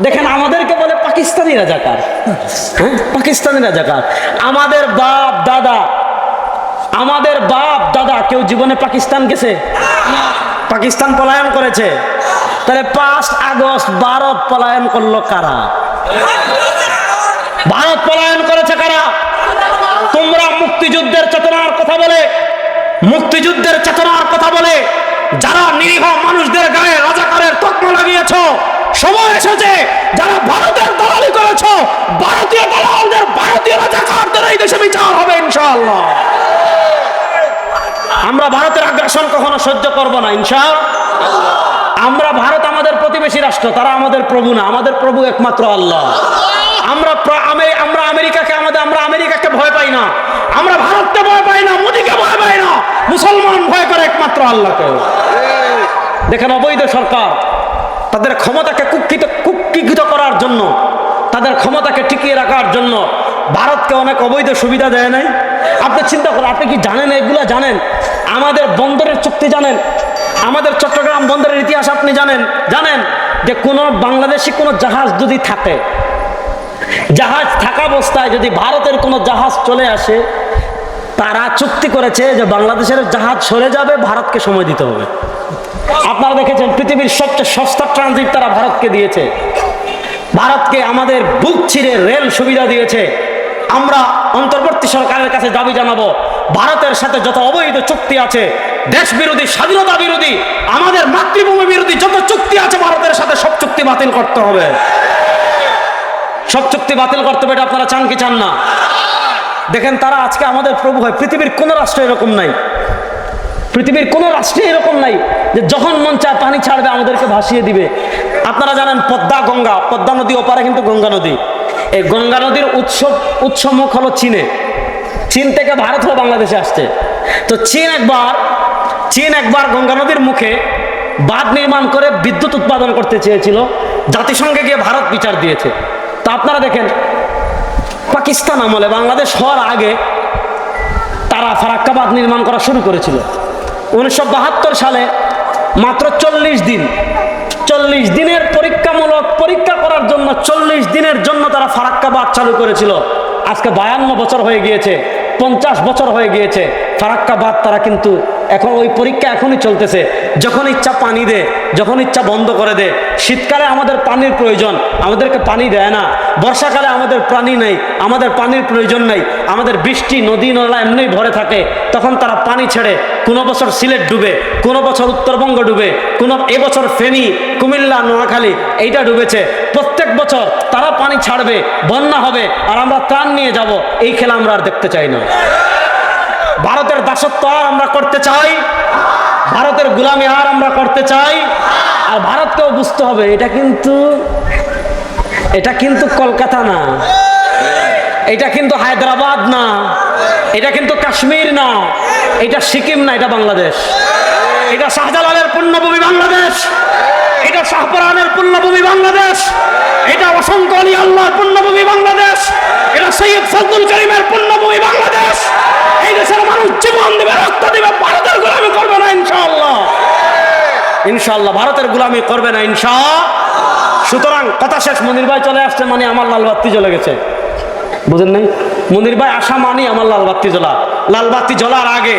দেখেন আমাদেরকে বলে পাকিস্তানি রাজাকার। হ্যাঁ? পাকিস্তানি রাজাকার। আমাদের বাপ, দাদা, আমাদের বাপ, দাদা, কেউ জীবনে পাকিস্তান গেছে? পাকিস্তান পলায়ন করেছে। তাহলে পাঁচ আগস্ট ভারত পলায়ন করল কারা? ভারত পলায়ন করেছে কারা? তোমরা মুক্তিযুদ্ধের চেতনার কথা বলে, মুক্তিযুদ্ধের চেতনার কথা বলে, যারা নিরীহ মানুষদের গায়ে রাজাকারের তকমা লাগিয়েছ সময় এসেছে, যারা ভারতের দালালি করেছ, ভারতীয় দালালদের, ভারতীয় রাজাকারদের এই দেশে বিচার হবে ইনশাআল্লাহ। আমরা ভারতের আগ্রাসন কখনো সহ্য করব না ইনশা আমরা ভারত আমাদের প্রতিবেশী রাষ্ট্র, তারা আমাদের প্রভু না, আমাদের প্রভু একমাত্র আল্লাহ। আমরা আমরা আমেরিকাকে আমাদের আমরা আমেরিকাকে ভয় পাই না। আমরা ভারতকে ভয় পাই না, মোদিকে ভয় পাই না। মুসলমান ভয় করে একমাত্র আল্লাহকে। দেখেন অবৈধ সরকার তাদের ক্ষমতাকে কুক্ষিত কুক্ষিত করার জন্য, তাদের ক্ষমতাকে টিকিয়ে রাখার জন্য ভারতকে অনেক অবৈধ সুবিধা দেয় নাই। আপনি চিন্তা করেন, আপনি কি জানেন এগুলো জানেন? আমাদের বন্দরের চুক্তি জানেন? আমাদের চট্টগ্রাম বন্দরের ইতিহাস আপনি জানেন? জানেন যে কোনো বাংলাদেশি কোনো জাহাজ যদি থাকে, জাহাজ থাকা অবস্থায় যদি ভারতের কোনো জাহাজ চলে আসে, তারা চুক্তি করেছে যে বাংলাদেশের জাহাজ সরে যাবে, ভারতকে সময় দিতে হবে। আপনারা দেখেছেন পৃথিবীর সবচেয়ে সস্তা ট্রানজিট তারা ভারতকে দিয়েছে। ভারতকে আমাদের বুক ছিঁড়ে রেল সুবিধা দিয়েছে। আমরা অন্তর্বর্তী সরকারের কাছে দাবি জানাব, ভারতের সাথে যত অবৈধ চুক্তি আছে দেশ বিরোধী স্বাধীনতা বিরোধী, আমাদের মাতৃভূমি বিরোধী যত চুক্তি আছে, ভারতের সাথে সব চুক্তি বাতিল করতে হবে। সব চুক্তি বাতিল করতে হবে এটা আপনারা চান কি চান না? দেখেন তারা আজকে আমাদের প্রভু হয়, পৃথিবীর কোনো রাষ্ট্র এরকম নাই। পৃথিবীর কোনো রাষ্ট্রে এরকম নাই যে যখন মন চায় পানি ছাড়বে, আমাদেরকে ভাসিয়ে দিবে। আপনারা জানেন পদ্মা, গঙ্গা। পদ্মা নদী ওপারে কিন্তু গঙ্গা নদী। এই গঙ্গা নদীর উৎস, উৎসমুখ হলো চীনে। চীন থেকে ভারত হলো বাংলাদেশে আসছে। তো চীন একবার চীন একবার গঙ্গা নদীর মুখে বাঁধ নির্মাণ করে বিদ্যুৎ উৎপাদন করতে চেয়েছিল। জাতিসংঘে গিয়ে ভারত বিচার দিয়েছে। তা আপনারা দেখেন, পাকিস্তান আমলে বাংলাদেশ হওয়ার আগে তারা ফারাক্কাবাদ নির্মাণ করা শুরু করেছিল। উনিশশো বাহাত্তর সালে মাত্র চল্লিশ দিন, চল্লিশ দিনের পরীক্ষামূলক পরীক্ষা করার জন্য চল্লিশ দিনের জন্য তারা ফারাক্কাবাদ চালু করেছিল। আজকে বায়ান্ন বছর হয়ে গিয়েছে, পঞ্চাশ বছর হয়ে গিয়েছে, ফারাক্কাবাদ তারা কিন্তু এখন ওই পরীক্ষা এখনই চলতেছে। যখন ইচ্ছা পানি দে, যখন ইচ্ছা বন্ধ করে দে। শীতকালে আমাদের পানির প্রয়োজন, আমাদেরকে পানি দেয় না। বর্ষাকালে আমাদের পানি নেই, আমাদের পানির প্রয়োজন নেই। আমাদের বৃষ্টি, নদী, নলা এমনি ভরে থাকে। তখন তারা পানি ছেড়ে কোনো বছর সিলেট ডুবে, কোনো বছর উত্তরবঙ্গ ডুবে, কোনো এবছর ফেনী, কুমিল্লা, নোয়াখালী, এইটা ডুবেছে। প্রত্যেক বছর তারা পানি ছাড়বে, বন্যা হবে, আর আমরা ত্রাণ নিয়ে যাব। এই খেলা আমরা আর দেখতে চাই না। ভারতের দাসত্ব আর আমরা করতে চাই? ভারতের গুলামি আর আমরা করতে চাই? আর ভারতকেও বুঝতে হবে, এটা কিন্তু এটা কিন্তু কলকাতা না। এটা কিন্তু হায়দ্রাবাদ না। এটা কিন্তু কাশ্মীর না। এটা সিকিম না, এটা বাংলাদেশ। এটা শাহজালালের পুণ্যভূমি বাংলাদেশ। এটা শাহপরানের পুণ্যভূমি বাংলাদেশ। এটা অসংখ্য আলী আল্লাহর পুণ্যভূমি বাংলাদেশ। এটা সৈয়দ ফজলুল করিমের পুণ্যভূমি বাংলাদেশ এই দেশের মানুষ জীবন দেবে রক্ত দেবে ভারতের গোলামি করবে না ইনশাআল্লাহ ইনশাআল্লাহ ভারতের গুলামি করবে না, ইনশা। সুতরাং কথা শেষ, মনির ভাই চলে আসছে মানে আমার লাল বাত্তি চলে গেছে। বুঝেন নাই? মনির ভাই আসা মানি আমার লাল বাত্তি জ্বলা। লাল বাত্তি জ্বলার আগে